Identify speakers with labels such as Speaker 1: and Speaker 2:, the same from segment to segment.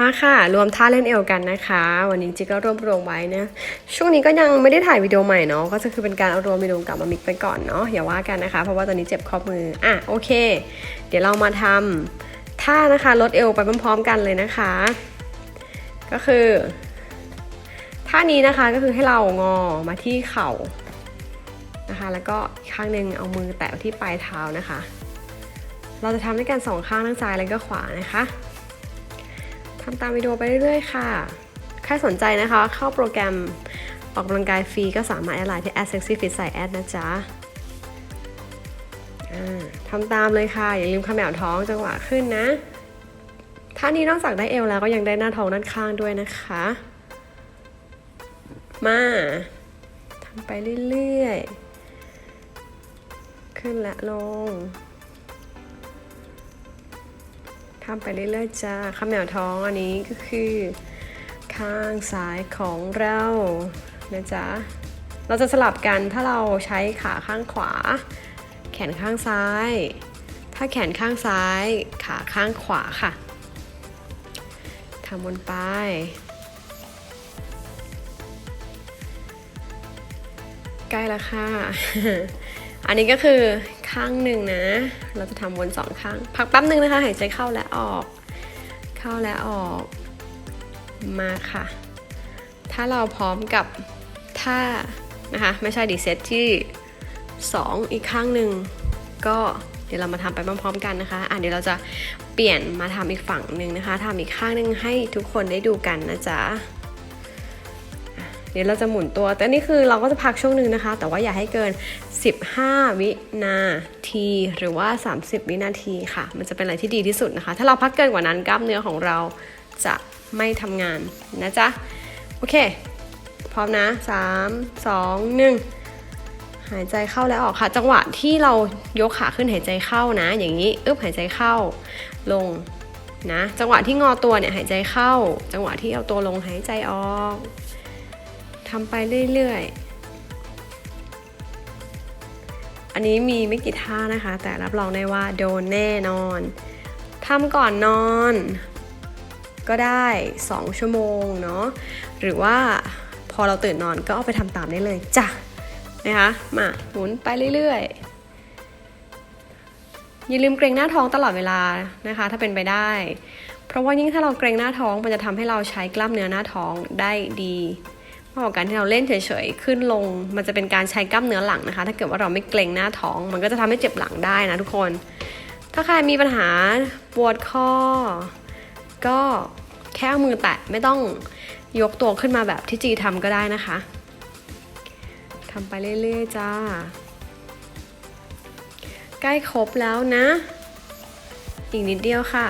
Speaker 1: มาค่ะ รวมท่าเล่นเอวกันนะคะ วันนี้จิก็รวบรวมไว้นะ ช่วงนี้ก็ยังไม่ได้ถ่ายวิดีโอใหม่เนาะ ก็จะคือเป็นการเอารวมวิดีโอกลับมามิกไปก่อนเนาะ อย่าว่ากันนะคะ เพราะว่าตอนนี้เจ็บข้อมือ อะโอเค เดี๋ยวเรามาทำท่านะคะลดเอวไปพร้อมๆกันเลยนะคะ ก็คือท่านี้นะคะก็คือให้เรางอมาที่เข่านะคะ แล้วก็อีกข้างหนึ่งเอามือแตะที่ปลายเท้านะคะ เราจะทำด้วยกันสองข้างทั้งซ้ายและก็ขวานะคะ ทำตามวิดีโอไปเรื่อยๆ ค่ะ ใครสนใจนะคะ เข้าโปรแกรมออกกำลังกายฟรีก็สามารถแอดไลน์ที่ a d sexy fit ใส่แอดนะจ๊ะทำตามเลยค่ะ อย่าลืมขมวท้องจังหวะขึ้นนะท่านี้นอกจากได้เอวแล้วก็ยังได้หน้าท้องด้านข้างด้วยนะคะ มาทำไปเรื่อยๆ ขึ้นและลง ทำไปเรื่อยๆจ้าข้าวเหนียวท้องอันนี้ก็คือ ข้างซ้ายของเรานะจ๊ะเราจะสลับกันถ้าเราใช้ขาข้างขวา แขนข้างซ้าย ถ้าแขนข้างซ้าย ขาข้างขวาค่ะทำบนไปใกล้แล้วค่ะ อันนี้ก็คือ ข้างหนึ่งนะ เราจะทำวนสองข้าง พักแป๊บหนึ่งนะคะ หายใจเข้าและออก เข้าและออก มาค่ะ ถ้าเราพร้อมกับท่านะคะ ไม่ใช่ดีเซตที่ 2 อีกข้างหนึ่งก็เดี๋ยวเรามาทำไปพร้อมๆกันนะคะอะเดี๋ยวเราจะเปลี่ยนมาทำอีกฝั่งหนึ่งนะคะทำอีกข้างหนึ่งให้ทุกคนได้ดูกันนะจ๊ะ ดี๋ยวเราจะหมุนตัว แต่นี่คือเราก็จะพักช่วงหนึ่งนะคะ แต่ว่าอย่าให้เกิน 15 วินาที หรือว่า 30 วินาทีค่ะ มันจะเป็นอะไรที่ดีที่สุดนะคะ ถ้าเราพักเกินกว่านั้นกล้ามเนื้อของเราจะไม่ทำงานนะจ๊ะ โอเค พร้อมนะ 3 2 1หายใจเข้าและออกค่ะ จังหวะที่เรายกขาขึ้นหายใจเข้านะ อย่างนี้อึ๊บหายใจเข้าลงนะ จังหวะที่งอตัวเนี่ยหายใจเข้า จังหวะที่เอาตัวลงหายใจออก ทำไปเรื่อยๆ อันนี้มีไม่กี่ท่านะคะ แต่รับรองได้ว่าโดนแน่นอนทำก่อนนอน ก็ได้ 2 ชั่วโมงเนาะหรือว่าพอเราตื่นนอนก็เอาไปทำตามได้เลยจ้ะนะคะมาหมุนไปเรื่อยๆ อย่าลืมเกรงหน้าท้องตลอดเวลานะคะ ถ้าเป็นไปได้ เพราะว่ายิ่งถ้าเราเกรงหน้าท้องมันจะทำให้เราใช้กล้ามเนื้อหน้าท้องได้ดี มากกว่าการที่เราเล่นเฉยๆ ขึ้นลง มันจะเป็นการใช้กล้ามเนื้อหลังนะคะ ถ้าเกิดว่าเราไม่เกรงหน้าท้อง มันก็จะทำให้เจ็บหลังได้นะทุกคน ถ้าใครมีปัญหาปวดข้อ ก็แค่เอามือแตะไม่ต้องยกตัวขึ้นมาแบบที่จีทำก็ได้นะคะทำไปเรื่อยๆ จ้า ใกล้ครบแล้วนะ อีกนิดเดียวค่ะ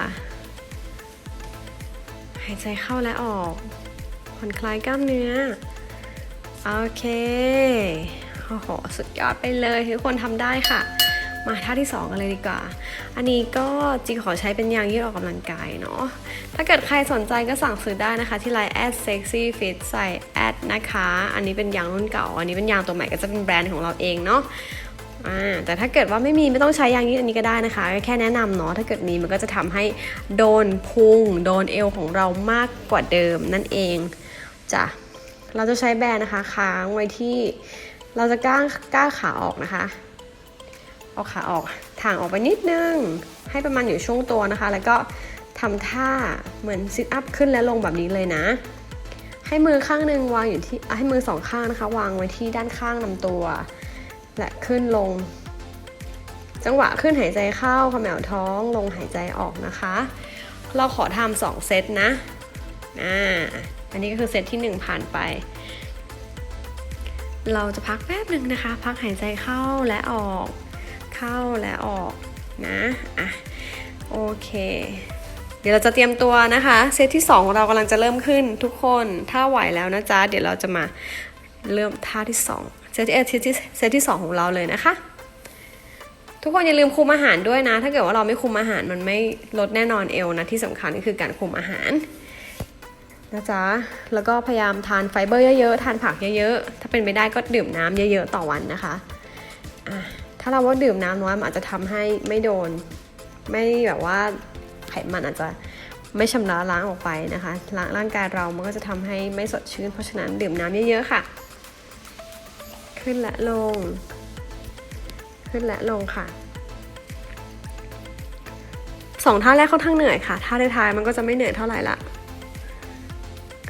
Speaker 1: หายใจเข้าและออกผ่อนคลายกล้ามเนื้อ โอเค โอ้โห สุดยอดไปเลยทุกคนทำได้ค่ะ มาท่าที่ 2 กันเลยดีกว่า อันนี้ก็จีขอใช้เป็นยางยืดออกกำลังกายเนาะ ถ้าเกิดใครสนใจก็สั่งซื้อได้นะคะ ที่ไลน์ at sexy fit ใส่แอดนะคะ อันนี้เป็นยางรุ่นเก่า อันนี้เป็นยางตัวใหม่ก็จะเป็นแบรนด์ของเราเองเนาะแต่ถ้าเกิดว่าไม่มีไม่ต้องใช้ยางยืดอันนี้ก็ได้นะคะ แค่แนะนำเนาะถ้าเกิดมีมันก็จะทำให้โดนพุงโดนเอวของเรามากกว่าเดิมนั่นเองจ้ะ เราจะใช้แบรนด์นะคะค้างไว้ที่เราจะก้างก้าขาออกนะคะเอาขาออกถ่างออกไปนิดนึง ให้ประมาณอยู่ช่วงตัวนะคะ แล้วก็ทำท่าเหมือนซิทอัพขึ้นและลงแบบนี้เลยนะ ให้มือข้างหนึ่งวางอยู่ที่ให้มือสองข้างนะคะ วางไว้ที่ด้านข้างลำตัว และขึ้นลง จังหวะขึ้นหายใจเข้าขมวท้องลงหายใจออกนะคะ เราขอทำสองเซตนะอ่า อันนี้ก็คือเซตที่หนึ่งผ่านไป เราจะพักแป๊บหนึ่งนะคะ พักหายใจเข้าและออก เข้าและออกนะอะโอเค เดี๋ยวเราจะเตรียมตัวนะคะ เซตที่2ของเรากำลังจะเริ่มขึ้นทุกคน ถ้าไหวแล้วนะจ๊ะ เดี๋ยวเราจะมาเริ่มท่าที่2เซตที่เอเซตที่เซตที่2ของเราเลยนะคะ ทุกคนอย่าลืมคุมอาหารด้วยนะ ถ้าเกิดว่าเราไม่คุมอาหารมันไม่ลดแน่นอนเอวนะที่สำคัญก็คือการคุมอาหาร นะจ๊ะ แล้วก็พยายามทานไฟเบอร์เยอะๆ ทานผักเยอะๆ ถ้าเป็นไม่ได้ก็ดื่มน้ำเยอะๆ ต่อวันนะคะะถ้าเราว่าดื่มน้ำน้อยมันอาจจะทำให้ไม่โดน ไม่แบบว่าไขมันอาจจะไม่ชำระล้างออกไปนะคะล้างร่างกายเรามันก็จะทำให้ไม่สดชื่น เพราะฉะนั้นดื่มน้ำเยอะๆ ค่ะ ขึ้นและลง ขึ้นและลงค่ะสองท่าแรกค่อนข้างเหนื่อยค่ะ ท่าท้ายๆมันก็จะไม่เหนื่อยเท่าไหร่ละ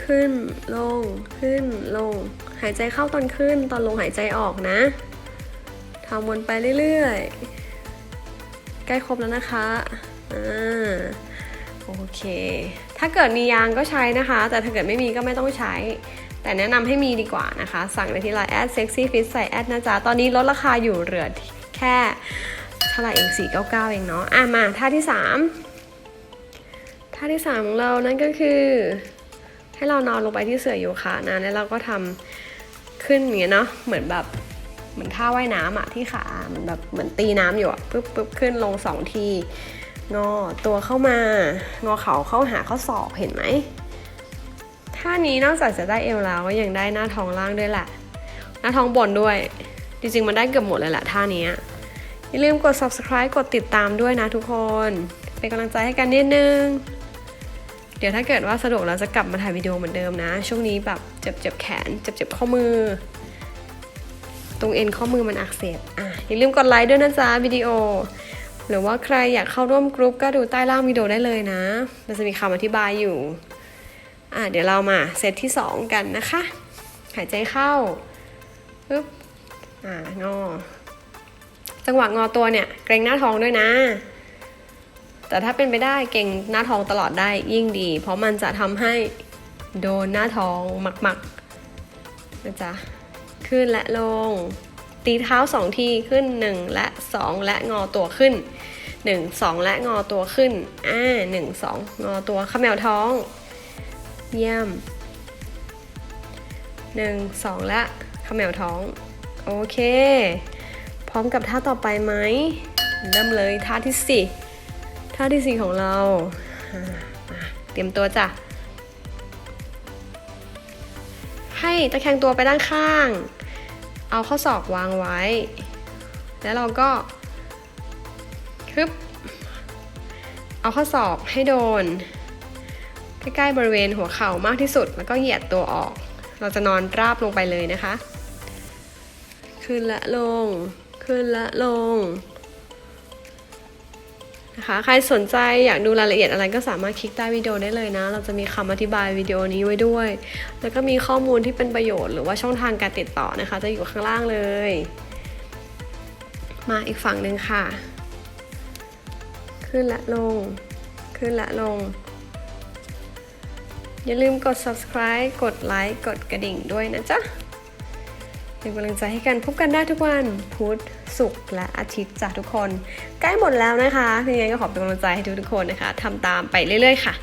Speaker 1: ขึ้น ลง ขึ้น ลง หายใจเข้าตอนขึ้น ตอนลงหายใจออกนะทำวนไปเรื่อยๆ ใกล้ครบแล้วนะคะ อ่า โอเค ถ้าเกิดมียางก็ใช้นะคะ แต่ถ้าเกิดไม่มีก็ไม่ต้องใช้ แต่แนะนำให้มีดีกว่านะคะ สั่งได้ที่ไลน์แอด sexy fit ใส่แอดนะจ๊ะ ตอนนี้ลดราคาอยู่เหลือแค่เท่าไหร่เอง 499 เองเนาะ อะมาท่าที่ 3ท่าที่ 3 ของเรานั่นก็คือ ให้เรานอนลงไปที่เสื่อโยคะนะ แล้วเราก็ทำขึ้นอย่างเงี้ยเนาะ เหมือนแบบเหมือนท่าว่ายน้ำอะที่ขาเหมือนแบบเหมือนตีน้ำอยู่อะปึ๊บปึ๊บขึ้นลงสองทีงอตัวเข้ามางอเขาเข้าหาข้อศอกเห็นไหมท่านี้นอกจากจะได้เอวแล้วก็ยังได้หน้าท้องล่างด้วยแหละ หน้าท้องบนด้วย จริงๆมันได้เกือบหมดเลยแหละท่านี้อย่าลืมกด subscribe กดติดตามด้วยนะทุกคน เป็นกำลังใจให้กันนิดนึง เดี๋ยวถ้าเกิดว่าสะดวกเราจะกลับมาถ่ายวิดีโอเหมือนเดิมนะ ช่วงนี้แบบเจ็บเจ็บแขน เจ็บเจ็บข้อมือ ตรงเอ็นข้อมือมันอักเสบอะอย่าลืมกดไลค์ด้วยนะจ๊ะวิดีโอ หรือว่าใครอยากเข้าร่วมกรุ๊ปก็ดูใต้ล่างวิดีโอได้เลยนะมันจะมีคำอธิบายอยู่อะเดี๋ยวเรามาเซตที่ 2 กันนะคะ หายใจเข้าปึ๊บอ่างอ จังหวะงอตัวเนี่ย เกรงหน้าท้องด้วยนะ แต่ถ้าเป็นไปได้เก่งหน้าท้องตลอดได้ยิ่งดี เพราะมันจะทำให้โดนหน้าท้องมักๆนะจ๊ะขึ้นและลง ตีเท้าสองทีขึ้น 1 และ 2 และงอตัวขึ้น 1 2 และงอตัวขึ้นอ่า1 2งสองงอตัวเขมวท้อง เยี่ยม 1 2 และเขมวท้อง โอเค พร้อมกับท่าต่อไปไหม เริ่มเลยท่าที่4 ท่าที่4ของเราอ่ามาเตรียมตัวจ้ะ ให้ตะแคงตัวไปด้านข้าง เอาข้อศอกวางไว้ แล้วเราก็คึบเอาข้อศอกให้โดน ใกล้ๆบริเวณหัวเข่ามากที่สุด แล้วก็เหยียดตัวออก เราจะนอนราบลงไปเลยนะคะ ขึ้นและลง ขึ้นและลง นะคะ ใครสนใจอยากดูรายละเอียดอะไรก็สามารถคลิกใต้วิดีโอได้เลยนะ เราจะมีคำอธิบายวิดีโอนี้ไว้ด้วย แล้วก็มีข้อมูลที่เป็นประโยชน์หรือว่าช่องทางการติดต่อนะคะ จะอยู่ข้างล่างเลย มาอีกฝั่งหนึ่งค่ะ ขึ้นและลง ขึ้นและลง อย่าลืมกด subscribe กดไลค์ กดกระดิ่งด้วยนะจ๊ะ เป็นกำลังใจให้กันพบกันได้ทุกวันพุธศุกร์และอาทิตย์จ้ะทุกคน ใกล้หมดแล้วนะคะยังไงก็ขอเป็นกำลังใจให้ทุกๆคนนะคะทำตามไปเรื่อยๆค่ะ